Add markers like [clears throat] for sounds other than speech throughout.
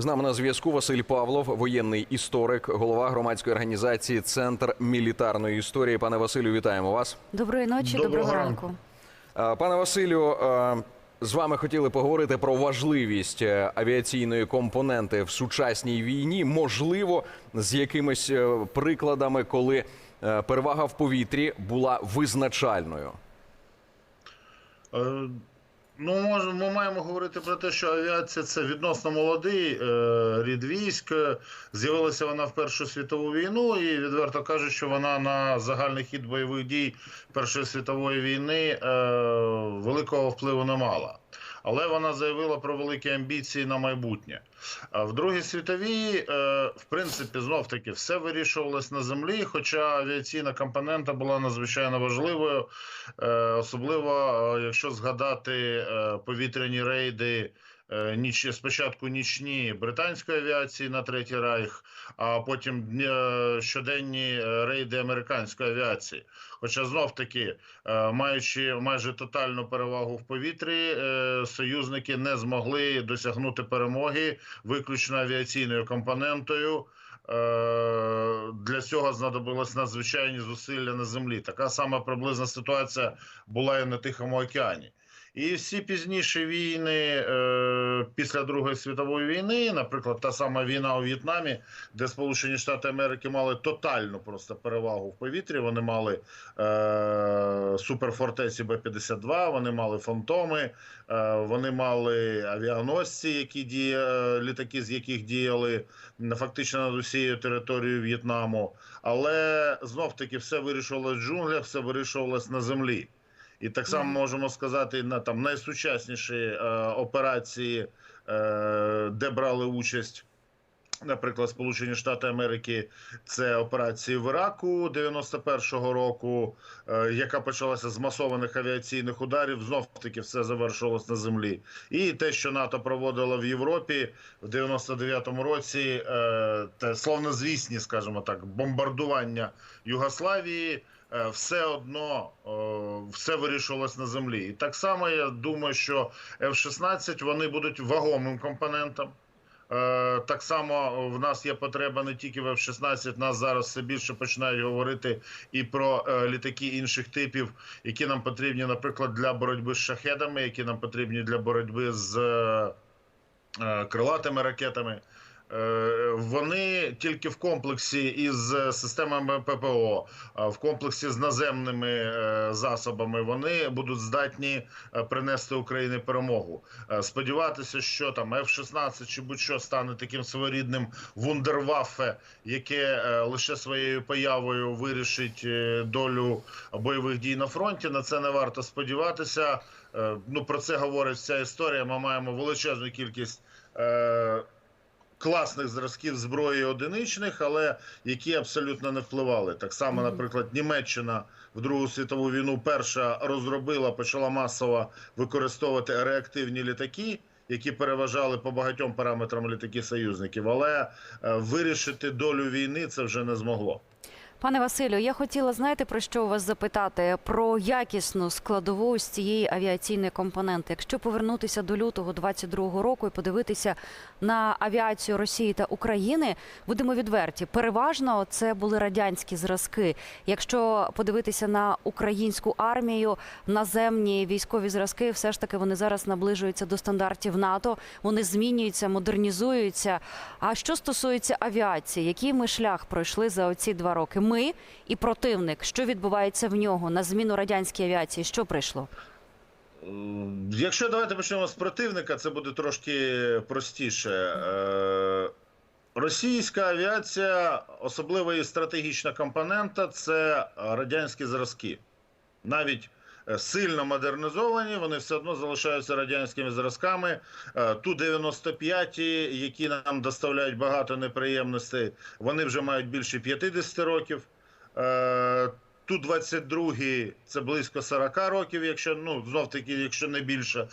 З нами на зв'язку Василь Павлов, воєнний історик, голова громадської організації Центр мілітарної історії. Пане Василю, вітаємо вас. Доброї ночі, Доброго доброго, ранку. ранку. Пане Василю, з вами хотіли поговорити про важливість е, авіаційної компоненти в сучасній війні. Можливо, з якимись е, прикладами, коли е, перевага в повітрі була визначальною. Ну, може, ми маємо говорити про те, що авіація це відносно молодий е, рід військ. З'явилася вона в Першу світову війну, і відверто кажуть, що вона на загальний хід бойових дій Першої світової війни е, великого впливу не мала. Але вона заявила про великі амбіції на майбутнє. А в Другій світовій, е, в принципі, знов таки все вирішувалось на землі, хоча авіаційна компонента була надзвичайно важливою, е, особливо е, якщо згадати повітряні рейди. Е, Ніч спочатку нічні британської авіації на третій райх, а потім е, щоденні е, рейди американської авіації. Хоча знов таки, маючи майже тотальну перевагу в повітрі, союзники не змогли досягнути перемоги виключно авіаційною компонентою. Для цього знадобилось надзвичайні зусилля на землі. Така сама приблизна ситуація була і на Тихому океані. І всі пізніші війни е, після Другої світової війни, наприклад, та сама війна у В'єтнамі, де Сполучені Штати Америки мали тотальну просто перевагу в повітрі. Вони мали е, суперфортеці Б-52, вони мали фантоми, е, вони мали авіаносці, які діє, літаки, з яких діяли фактично над усією територією В'єтнаму. Але знов таки все вирішувалось в джунглях, все вирішувалось на землі. І так само можемо сказати на там найсучасніші е, операції, е, де брали участь. Наприклад, Сполучені Штати Америки це операції в Іраку 91-го року, е, яка почалася з масованих авіаційних ударів. Знов таки все завершилось на землі. І те, що НАТО проводило в Європі в 99-му році, е, те словнозвісні, скажімо так, бомбардування Югославії. Е, Все одно е, все вирішувалось на землі, і так само я думаю, що F-16 вони будуть вагомим компонентом. Е, Так само в нас є потреба не тільки в F-16, нас зараз все більше починають говорити і про літаки інших типів, які нам потрібні, наприклад, для боротьби з шахедами, які нам потрібні для боротьби з крилатими ракетами. Е, Вони тільки в комплексі із системами ППО, в комплексі з наземними е, засобами, вони будуть здатні е, принести Україні перемогу. Е, Сподіватися, що там F-16 чи будь-що стане таким своєрідним вундерваффе, яке е, лише своєю появою вирішить е, долю бойових дій на фронті. На це не варто сподіватися. Е, Ну про це говорить вся історія. Ми маємо величезну кількість. Класних зразків зброї одиничних, але які абсолютно не впливали. Так само, наприклад, Німеччина в Другу світову війну перша розробила, почала масово використовувати реактивні літаки, які переважали по багатьом параметрам літаки союзників. Але е, вирішити долю війни це вже не змогло. Пане Василю, я хотіла знаєте про що у вас запитати про якісну складову з цієї авіаційної компоненти. Якщо повернутися до лютого 22-го року і подивитися на авіацію Росії та України, будемо відверті. Переважно це були радянські зразки. Якщо подивитися на українську армію, наземні військові зразки, все ж таки вони зараз наближуються до стандартів НАТО. Вони змінюються, модернізуються. А що стосується авіації, який ми шлях пройшли за оці два роки? Ми і противник, що відбувається в нього на зміну радянській авіації? Що прийшло? Якщо давайте почнемо з противника, це буде трошки простіше. Е, Російська авіація, особливо її стратегічна компонента, це радянські зразки. Навіть сильно модернізовані, вони все одно залишаються радянськими зразками. Е, Ту-95, які нам доставляють багато неприємностей, вони вже мають більше 50 років. Е, Ту-22 це близько 40 років, якщо ну знов таки, якщо не більше.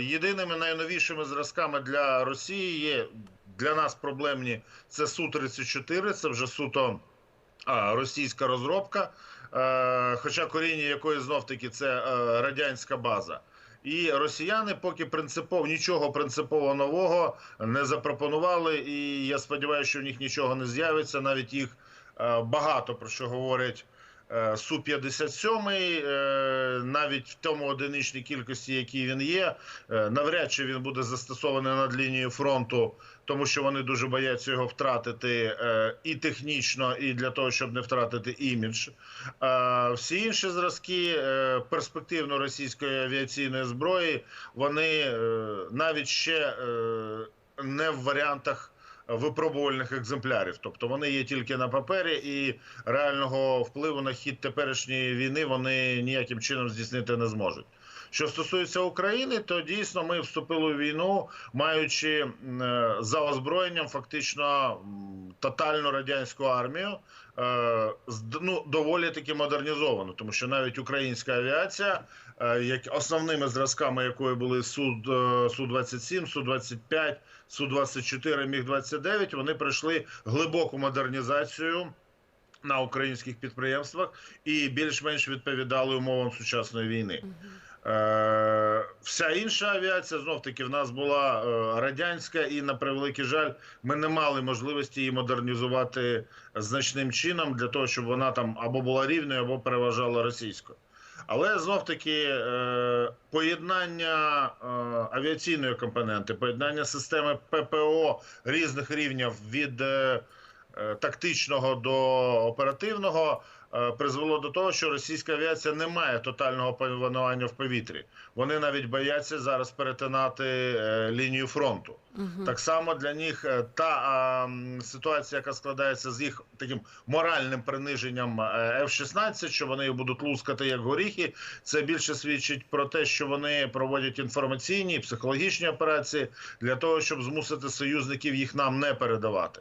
Єдиними найновішими зразками для Росії є для нас проблемні це Су-34, це вже суто російська розробка, е, хоча коріння якої знов таки це е, радянська база. І росіяни поки принципово нічого принципово нового не запропонували. І я сподіваюся, що в них нічого не з'явиться. Навіть їх е, багато про що говорять. е, Су-57, е, навіть в тому одиничній кількості, якій він є, е, навряд чи він буде застосований над лінією фронту, тому що вони дуже бояться його втратити е, і технічно, і для того, щоб не втратити імідж. Всі інші зразки е, перспективно російської авіаційної зброї, вони е, навіть ще не в варіантах випробувальних екземплярів, тобто вони є тільки на папері, і реального впливу на хід теперішньої війни вони ніяким чином здійснити не зможуть. Що стосується України, то дійсно ми вступили у війну, маючи е, за озброєнням фактично тотальну радянську армію, е, ну, доволі таки модернізовану, тому що навіть українська авіація, е, як основними зразками якої були Су Су 27 Су 25 Су 24 Міг 29 вони пройшли глибоку модернізацію. На українських підприємствах і більш-менш відповідали умовам сучасної війни. Е, вся інша авіація знов таки в нас була е, радянська, і на превеликий жаль, ми не мали можливості її модернізувати значним чином для того, щоб вона там або була рівною, або переважала російською. Але знов таки е, поєднання авіаційної компоненти, поєднання системи ППО різних рівнів від тактичного до оперативного призвело до того, що російська авіація не має тотального панування в повітрі. Вони навіть бояться зараз перетинати е, лінію фронту. Так само для них е, та а, ситуація, яка складається з їх таким моральним приниженням е, F-16, що вони їх будуть лускати як горіхи, це більше свідчить про те, що вони проводять інформаційні і психологічні операції для того, щоб змусити союзників їх нам не передавати.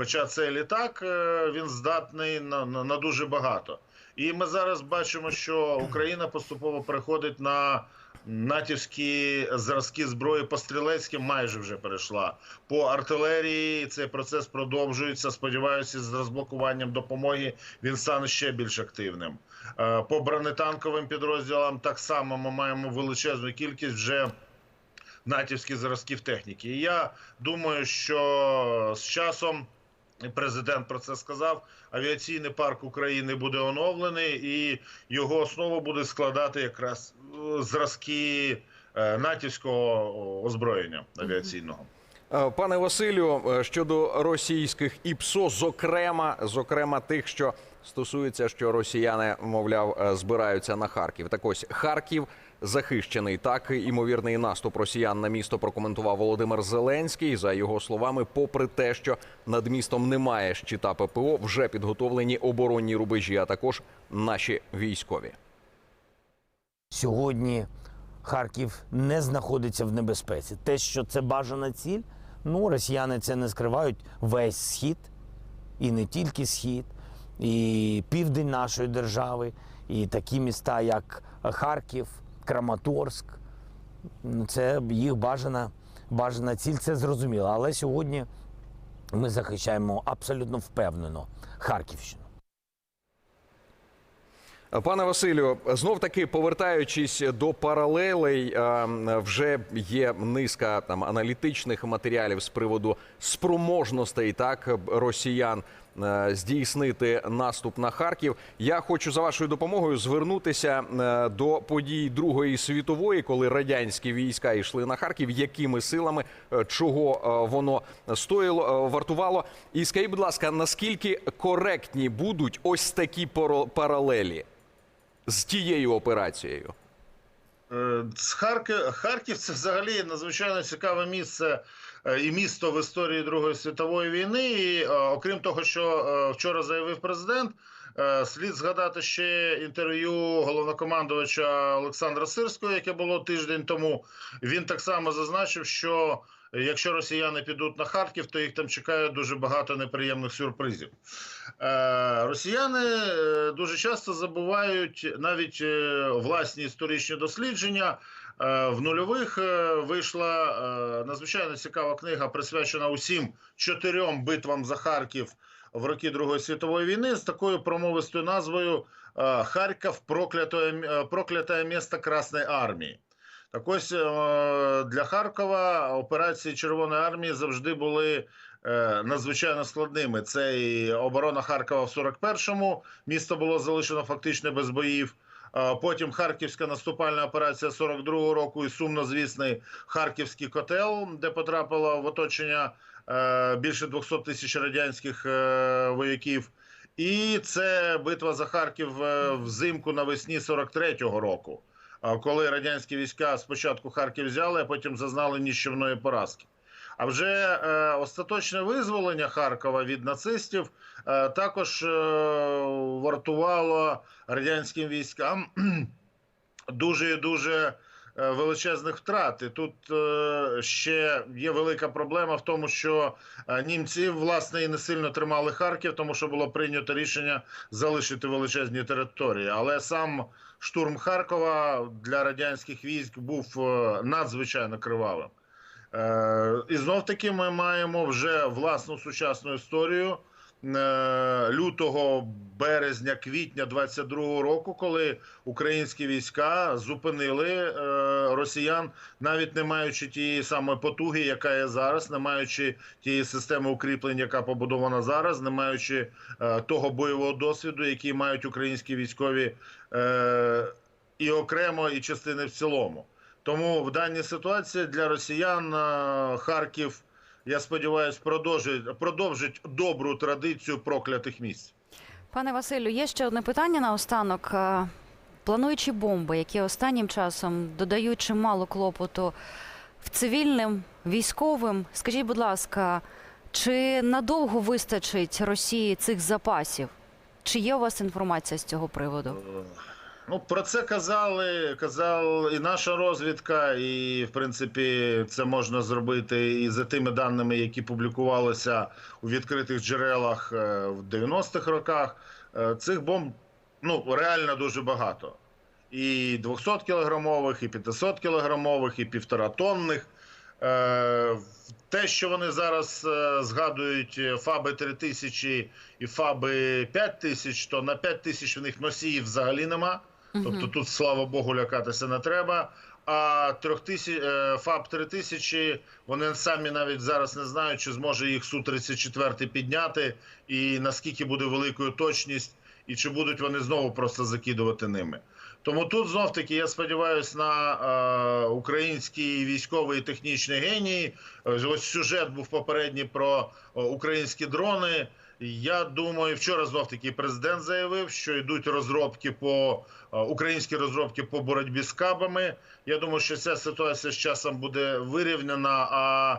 Хоча цей літак е, він здатний на, на, на дуже багато. І ми зараз бачимо, що Україна поступово переходить на натівські зразки зброї по стрілецьким майже вже перейшла. По артилерії цей процес продовжується. Сподіваюся, з розблокуванням допомоги він стане ще більш активним. Е, По бронетанковим підрозділам так само ми маємо величезну кількість вже натівських зразків техніки. І я думаю, що з часом. Президент про це сказав. Авіаційний парк України буде оновлений, і його основу буде складати якраз е, зразки е, натівського озброєння авіаційного. Е, Пане Василю, щодо російських ІПСО, зокрема, зокрема тих, що стосується, що росіяни, мовляв, збираються на Харків. Так ось Харків захищений. Так імовірний наступ росіян на місто прокоментував Володимир Зеленський. За його словами, попри те, що над містом немає щита ППО, вже підготовлені оборонні рубежі, а також наші військові. Сьогодні Харків не знаходиться в небезпеці. Те, що це бажана ціль, ну росіяни це не скривають весь схід, і не тільки схід, і південь нашої держави, і такі міста, як Харків, Краматорськ. Ну, Це їх бажана, бажана ціль, це зрозуміло. Але сьогодні ми захищаємо абсолютно впевнено Харківщину. Пане Василю, знов таки повертаючись до паралелей, вже є низка там аналітичних матеріалів з приводу спроможностей так росіян здійснити наступ на Харків. Я хочу за вашою допомогою звернутися е, до подій Другої світової, коли радянські війська йшли на Харків. Якими силами е, чого е, воно стоїло, е, вартувало? І скажіть, будь ласка, наскільки коректні будуть ось такі паралелі? з тією операцією. Е, Харків, Харків це взагалі надзвичайно цікаве місце е, і місто в історії Другої світової війни. І е, окрім того, що е, вчора заявив президент, е, слід згадати ще інтерв'ю головнокомандувача Олександра Сирського, яке було тиждень тому. Він так само зазначив, що якщо росіяни підуть на Харків, то їх там чекає дуже багато неприємних сюрпризів. Е, Росіяни е, дуже часто забувають навіть е, власні історичні дослідження. Е, В нульових е, вийшла е, надзвичайно цікава книга, присвячена усім чотирьом битвам за Харків в роки Другої світової війни з такою промовистою назвою Харків проклятое, проклятое місто Красної армії. Так ось для Харкова операції Червоної армії завжди були надзвичайно складними. Це і оборона Харкова в 41-му. Місто було залишено фактично без боїв. Потім Харківська наступальна операція 42-го року і сумнозвісний Харківський котел, де потрапило в оточення е, більше 200 тисяч радянських е, вояків. І це битва за Харків е, взимку навесні 43-го року, коли радянські війська спочатку Харків взяли, а потім зазнали ніщівної поразки. А вже е, остаточне визволення Харкова від нацистів е, також е, вартувало радянським військам [clears throat] дуже і дуже величезних втрат. І тут ще є велика проблема в тому, що німці власне і не сильно тримали Харків, тому що було прийнято рішення залишити величезні території. Але сам штурм Харкова для радянських військ був надзвичайно кривавим. Е, І знов таки ми маємо вже власну сучасну історію е, лютого, березня, квітня 22-го року, коли українські війська зупинили е, росіян, навіть не маючи тієї самої потуги, яка є зараз, не маючи тієї системи укріплень, яка побудована зараз, не маючи того бойового досвіду, який мають українські військові і окремо, і частини в цілому. Тому в даній ситуації для росіян е, Харків, я сподіваюся, продовжить, продовжить добру традицію проклятих місць. Пане Василю, є ще одне питання наостанок. Е, Плануючі бомби, які останнім часом додають чимало клопоту в цивільним, військовим, скажіть, будь ласка, чи надовго вистачить Росії цих запасів? Чи є у вас інформація з цього приводу? Ну, про це казали, казала і наша розвідка, і в принципі це можна зробити і за тими даними, які публікувалися у відкритих джерелах е, в 90-х роках. Е, Цих бомб ну реально дуже багато. І 200 кілограмових, і 500 кілограмових, і півторатонних. Е, Те, що вони зараз згадують ФАБи 3000 і ФАБи 5000, то на 5000 в них носіїв взагалі нема. Тобто тут, слава Богу, лякатися не треба. А 3000, е, ФАБ 3000, вони самі навіть зараз не знають, чи зможе їх Су-34 підняти, і наскільки буде великою точність, і чи будуть вони знову просто закидувати ними. Тому тут знов таки я сподіваюся на е, український військовий і технічний геній. Е, Ось сюжет був попередній про е, українські дрони. Я думаю, вчора знов таки президент заявив, що йдуть розробки по е, українські розробки по боротьбі з кабами. Я думаю, що ця ситуація з часом буде вирівняна. А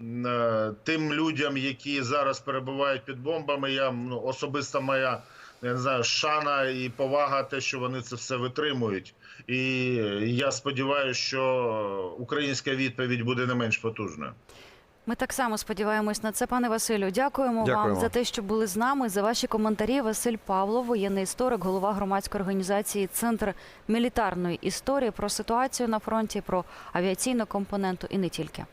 е, тим людям, які зараз перебувають під бомбами, я ну, особиста моя я не знаю, шана і повага, те, що вони це все витримують. І я сподіваюся, що українська відповідь буде не менш потужною. Ми так само сподіваємось на це, пане Василю. Дякуємо, Дякуємо. вам за те, що були з нами. За ваші коментарі. Василь Павлов, воєнний історик, голова громадської організації Центр мілітарної історії про ситуацію на фронті, про авіаційну компоненту і не тільки.